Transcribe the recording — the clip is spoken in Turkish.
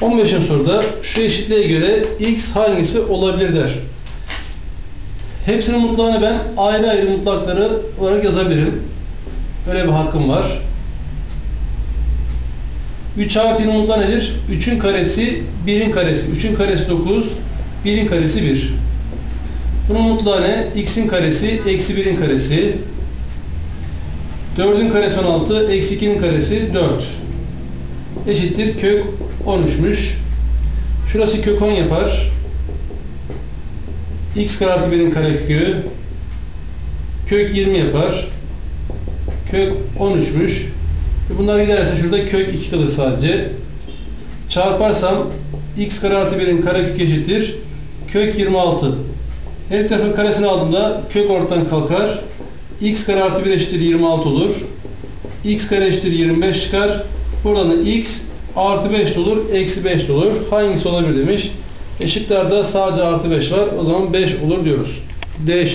15. soruda şu eşitliğe göre x hangisi olabilir der. Hepsinin mutlağını ben ayrı ayrı mutlakları olarak yazabilirim. Öyle bir hakkım var. 3 artı 'nin mutlağı nedir? 3'ün karesi 1'in karesi. 3'ün karesi 9, 1'in karesi 1. Bunun mutlağı ne? x'in karesi eksi 1'in karesi. 4'ün karesi 16, eksi 2'nin karesi 4. Eşittir kök 13'müş. Şurası kök 10 yapar. x kare artı 1'in karekökü kök 20 yapar. Kök 13'müş. E Bunlar giderse şurada kök 2 kalır sadece. Çarparsam x kare artı 1'in karekök eşittir. Kök 26. Her tarafın karesini aldığımda kök ortadan kalkar. x kare artı 1 eşittir 26 olur. x kare eşittir 25 çıkar. Buradan da x artı 5 de olur, eksi 5 de olur. Hangisi olabilir demiş. Eşiklerde sadece artı 5 var. O zaman 5 olur diyoruz. D.